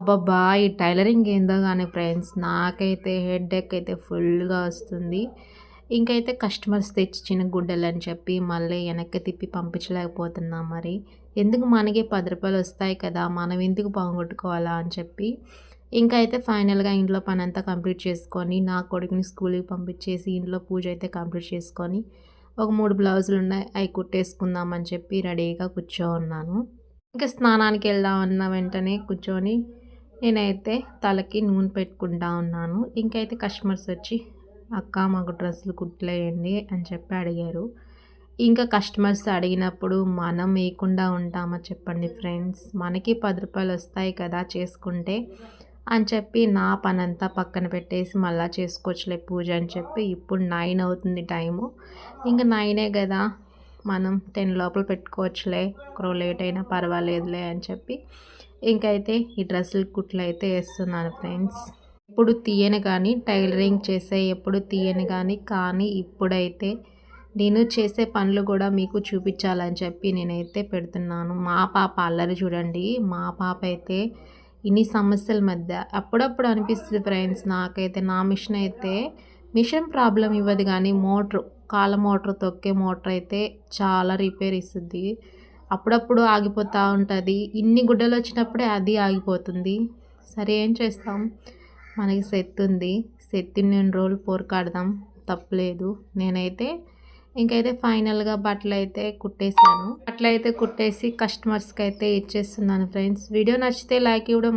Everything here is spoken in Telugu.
అబ్బబ్బా ఈ టైలరింగ్ ఏందో కానీ ఫ్రెండ్స్ నాకైతే హెడ్ ఎక్ అయితే ఫుల్గా వస్తుంది. ఇంకైతే కస్టమర్స్ తెచ్చిచ్చిన గుడ్డలు అని చెప్పి మళ్ళీ వెనక్కి తిప్పి పంపించలేకపోతున్నాం మరి. ఎందుకు మనకి పది రూపాయలు వస్తాయి కదా మనం ఎందుకు పోగొట్టుకోవాలా అని చెప్పి. ఇంకా అయితే ఫైనల్గా ఇంట్లో పని అంతా కంప్లీట్ చేసుకొని నా కొడుకుని స్కూల్కి పంపించేసి ఇంట్లో పూజ అయితే కంప్లీట్ చేసుకొని ఒక మూడు బ్లౌజులు ఉన్నాయి అవి కుట్టేసుకుందామని చెప్పి రెడీగా కూర్చో ఉన్నాను ఇంకా స్నానానికి వెళ్దాం అన్న వెంటనే కూర్చొని నేనైతే తలకి నూనె పెట్టుకుంటా ఉన్నాను. ఇంకైతే కస్టమర్స్ వచ్చి అక్క మాకు డ్రెస్సులు కుట్లేయండి అని చెప్పి అడిగారు. ఇంకా కస్టమర్స్ అడిగినప్పుడు మనం వేయకుండా ఉంటామా చెప్పండి ఫ్రెండ్స్? మనకి పది రూపాయలు వస్తాయి కదా చేసుకుంటే అని చెప్పి నా పని అంతా పక్కన పెట్టేసి మళ్ళీ చేసుకోవచ్చులే పూజ అని చెప్పి ఇప్పుడు నైన్ అవుతుంది టైము. ఇంకా నైనే కదా మనం టెన్ లోపల పెట్టుకోవచ్చులే. ఒకరో లేట్ అయినా పర్వాలేదులే అని చెప్పి ఇంకైతే ఈ డ్రెస్సులు కుట్లు అయితే వేస్తున్నాను ఫ్రెండ్స్. ఎప్పుడు తీయను కానీ టైలరింగ్ చేసే ఎప్పుడు తీయను కానీ కానీ ఇప్పుడైతే నేను చేసే పనులు కూడా మీకు చూపించాలని చెప్పి నేనైతే పెడుతున్నాను. మా పాప అల్లరి చూడండి. మా పాప అయితే ఇన్ని సమస్యల మధ్య అప్పుడప్పుడు అనిపిస్తుంది ఫ్రెండ్స్. నాకైతే నా మిషన్ అయితే మిషన్ ప్రాబ్లం ఇవ్వదు కానీ మోటర్ కాళ్ళ మోటార్ తొక్కే మోటార్ అయితే చాలా రిపేర్ ఇస్తుంది. అప్పుడప్పుడు ఆగిపోతూ ఉంటుంది. ఇన్ని గుడ్డలు వచ్చినప్పుడే అది ఆగిపోతుంది. సరే ఏం చేస్తాం? మనకి సెత్ ఉంది. సెత్తి నేను రోజులు పోరుకాడదాం తప్పలేదు. నేనైతే ఇంకైతే ఫైనల్గా బట్టలు అయితే కుట్టేశాను. బట్టలు అయితే కుట్టేసి కస్టమర్స్కి అయితే ఇచ్చేస్తున్నాను ఫ్రెండ్స్. వీడియో నచ్చితే లైక్ ఇవ్వడం